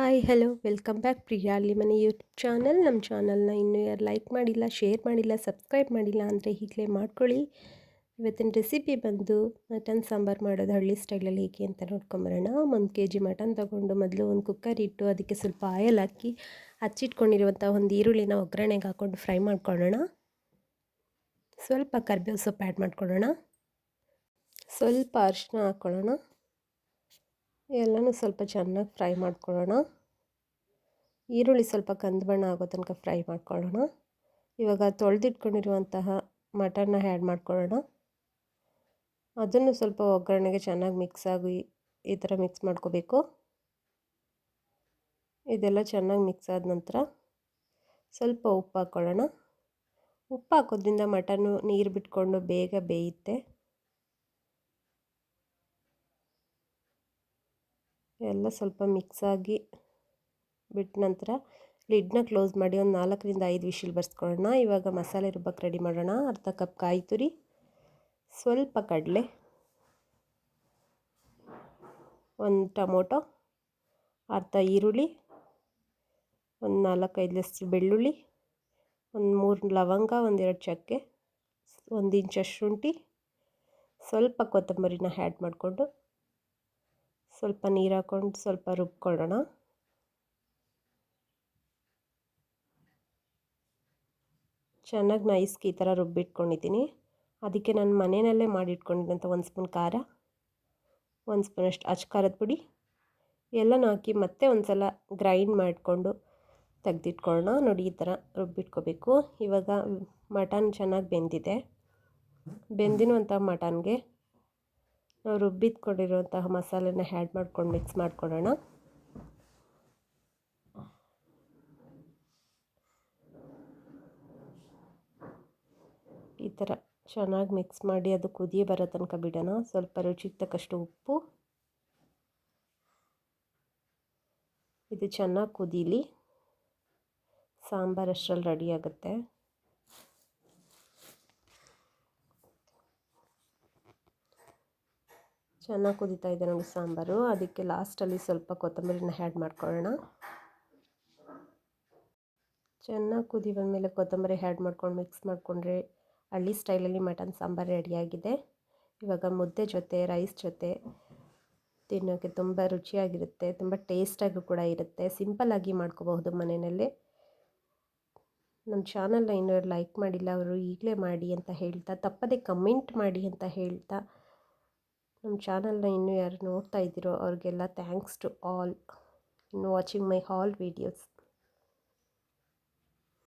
Hi hello welcome back Priya ಅಲ್ಲಿ ಮನೆ YouTube channel ನಮ್ಮ ಚಾನಲ್ನ ಇನ್ನೂ ಯಾರು ಲೈಕ್ ಮಾಡಿಲ್ಲ ಶೇರ್ ಮಾಡಿಲ್ಲ ಸಬ್ಸ್ಕ್ರೈಬ್ ಮಾಡಿಲ್ಲ ಅಂದರೆ ಈಗಲೇ ಮಾಡ್ಕೊಳ್ಳಿ. ಇವತ್ತಿನ ರೆಸಿಪಿ ಬಂದು ಮಟನ್ ಸಾಂಬಾರು ಮಾಡೋದು ಹಳ್ಳಿ ಸ್ಟೈಲಲ್ಲಿ ಹೇಗೆ ಅಂತ ನೋಡ್ಕೊಂಬರೋಣ. ಒಂದು ಕೆ ಜಿ ಮಟನ್ ತೊಗೊಂಡು ಮೊದಲು ಒಂದು ಕುಕ್ಕರ್ ಇಟ್ಟು ಅದಕ್ಕೆ ಸ್ವಲ್ಪ ಆಯಲ್ ಹಾಕಿ ಹಚ್ಚಿಟ್ಕೊಂಡಿರುವಂಥ ಒಂದು ಈರುಳ್ಳಿನ ಒಗ್ಗರಣೆಗೆ ಹಾಕ್ಕೊಂಡು ಫ್ರೈ ಮಾಡ್ಕೊಳ್ಳೋಣ. ಸ್ವಲ್ಪ ಕರ್ಬೇವು ಸೊಪ್ಪು ಆ್ಯಡ್ ಮಾಡ್ಕೊಳ್ಳೋಣ. ಸ್ವಲ್ಪ ಅರಿಶಿನ ಹಾಕ್ಕೊಳ್ಳೋಣ ಎಲ್ಲನೂ ಸ್ವಲ್ಪ ಚೆನ್ನಾಗಿ ಫ್ರೈ ಮಾಡ್ಕೊಳ್ಳೋಣ. ಈರುಳ್ಳಿ ಸ್ವಲ್ಪ ಕಂದು ಬಣ್ಣ ಆಗೋ ತನಕ ಫ್ರೈ ಮಾಡ್ಕೊಳ್ಳೋಣ. ಇವಾಗ ತೊಳೆದಿಟ್ಕೊಂಡಿರುವಂತಹ ಮಟನ್ನ ಆ್ಯಡ್ ಮಾಡ್ಕೊಳ್ಳೋಣ. ಅದನ್ನು ಸ್ವಲ್ಪ ಒಗ್ಗರಣೆಗೆ ಚೆನ್ನಾಗಿ ಮಿಕ್ಸ್ ಆಗಿ ಈ ಥರ ಮಿಕ್ಸ್ ಮಾಡ್ಕೋಬೇಕು. ಇದೆಲ್ಲ ಚೆನ್ನಾಗಿ ಮಿಕ್ಸ್ ಆದ ನಂತರ ಸ್ವಲ್ಪ ಉಪ್ಪು ಹಾಕ್ಕೊಳ್ಳೋಣ ಉಪ್ಪು ಹಾಕೋದ್ರಿಂದ ಮಟನ್ನು ನೀರು ಬಿಟ್ಕೊಂಡು ಬೇಗ ಬೇಯುತ್ತೆ. ಎಲ್ಲ ಸ್ವಲ್ಪ ಮಿಕ್ಸಾಗಿ ಬಿಟ್ಟ ನಂತರ ಲಿಡ್ನ ಕ್ಲೋಸ್ ಮಾಡಿ ಒಂದು ನಾಲ್ಕರಿಂದ ಐದು ವಿಶಿಲ್ ಬರ್ಸ್ಕೊಳ್ಳೋಣ. ಇವಾಗ ಮಸಾಲೆ ರುಬ್ಬಕ್ಕೆ ರೆಡಿ ಮಾಡೋಣ. ಅರ್ಧ ಕಪ್ ಕಾಯಿ ತುರಿ, ಸ್ವಲ್ಪ ಕಡಲೆ, ಒಂದು ಟೊಮೊಟೊ, ಅರ್ಧ ಈರುಳ್ಳಿ, ಒಂದು ನಾಲ್ಕೈದು ಬೆಳ್ಳುಳ್ಳಿ, ಒಂದು ಮೂರು ಲವಂಗ ಒಂದೆರಡು ಚಕ್ಕೆ, ಒಂದು ಇಂಚ ಶುಂಠಿ, ಸ್ವಲ್ಪ ಕೊತ್ತಂಬರಿನ ಆ್ಯಡ್ ಮಾಡಿಕೊಂಡು ಸ್ವಲ್ಪ ನೀರು ಹಾಕ್ಕೊಂಡು ಸ್ವಲ್ಪ ರುಬ್ಕೊಳ್ಳೋಣ. ಚೆನ್ನಾಗಿ ನೈಸ್ಗೆ ಈ ಥರ ರುಬ್ಬಿಟ್ಕೊಂಡಿದ್ದೀನಿ. ಅದಕ್ಕೆ ನಾನು ಮನೆಯಲ್ಲೇ ಮಾಡಿಟ್ಕೊಂಡಿದ್ದಂಥ ಒಂದು ಸ್ಪೂನ್ ಖಾರ, ಒಂದು ಸ್ಪೂನಷ್ಟು ಅಚ್ಚ ಖಾರದ ಪುಡಿ, ಎಲ್ಲನೂ ಹಾಕಿ ಮತ್ತೆ ಒಂದು ಸಲ ಗ್ರೈಂಡ್ ಮಾಡಿಕೊಂಡು ತೆಗೆದಿಟ್ಕೊಳ್ಳೋಣ ನೋಡಿ ಈ ಥರ ರುಬ್ಬಿಟ್ಕೋಬೇಕು. ಇವಾಗ ಮಟನ್ ಚೆನ್ನಾಗಿ ಬೆಂದಿದೆ. ಬೆಂದಿರುವಂಥ ಮಟನ್ಗೆ ನಾವು ರುಬ್ಬಿದ್ಕೊಂಡಿರುವಂತಹ ಮಸಾಲೆನ ಆ್ಯಡ್ ಮಾಡ್ಕೊಂಡು ಮಿಕ್ಸ್ ಮಾಡ್ಕೊಳ್ಳೋಣ. ಈ ಥರ ಚೆನ್ನಾಗಿ ಮಿಕ್ಸ್ ಮಾಡಿ ಅದು ಕುದಿ ಬರೋ ತನಕ ಬಿಡೋಣ. ಸ್ವಲ್ಪ ರುಚಿಗೆ ತಕ್ಕಷ್ಟು ಉಪ್ಪು. ಇದು ಚೆನ್ನಾಗಿ ಕುದೀಲಿ. ಸಾಂಬಾರು ಅಷ್ಟರಲ್ಲಿ ರೆಡಿ ಆಗುತ್ತೆ. ಚೆನ್ನಾಗಿ ಕುದೀತಾ ಇದೆ ನೋಡಿ ಸಾಂಬಾರು. ಅದಕ್ಕೆ ಲಾಸ್ಟಲ್ಲಿ ಸ್ವಲ್ಪ ಕೊತ್ತಂಬರಿನ ಹ್ಯಾಡ್ ಮಾಡ್ಕೊಳ್ಳೋಣ. ಚೆನ್ನಾಗಿ ಕುದಿ ಬಂದಮೇಲೆ ಕೊತ್ತಂಬರಿ ಹ್ಯಾಡ್ ಮಾಡ್ಕೊಂಡು ಮಿಕ್ಸ್ ಮಾಡಿಕೊಂಡ್ರೆ ಹಳ್ಳಿ ಸ್ಟೈಲಲ್ಲಿ ಮಟನ್ ಸಾಂಬಾರು ರೆಡಿಯಾಗಿದೆ ಇವಾಗ ಮುದ್ದೆ ಜೊತೆ ರೈಸ್ ಜೊತೆ ತಿನ್ನೋಕ್ಕೆ ತುಂಬ ರುಚಿಯಾಗಿರುತ್ತೆ, ತುಂಬ ಟೇಸ್ಟಾಗೂ ಕೂಡ ಇರುತ್ತೆ. ಸಿಂಪಲ್ಲಾಗಿ ಮಾಡ್ಕೋಬಹುದು ಮನೆಯಲ್ಲೇ. ನಮ್ಮ ಚಾನಲ್ನ ಇನ್ನೂ ಲೈಕ್ ಮಾಡಿಲ್ಲ, ಅವರು ಈಗಲೇ ಮಾಡಿ ಅಂತ ಹೇಳ್ತಾ, ತಪ್ಪದೇ ಕಮೆಂಟ್ ಮಾಡಿ ಅಂತ ಹೇಳ್ತಾ ನಮ್ಮ ಚಾನಲ್ನ ಇನ್ನೂ ಯಾರು ನೋಡ್ತಾ ಇದ್ದೀರೋ ಅವ್ರಿಗೆಲ್ಲ thanks to all in watching my whole videos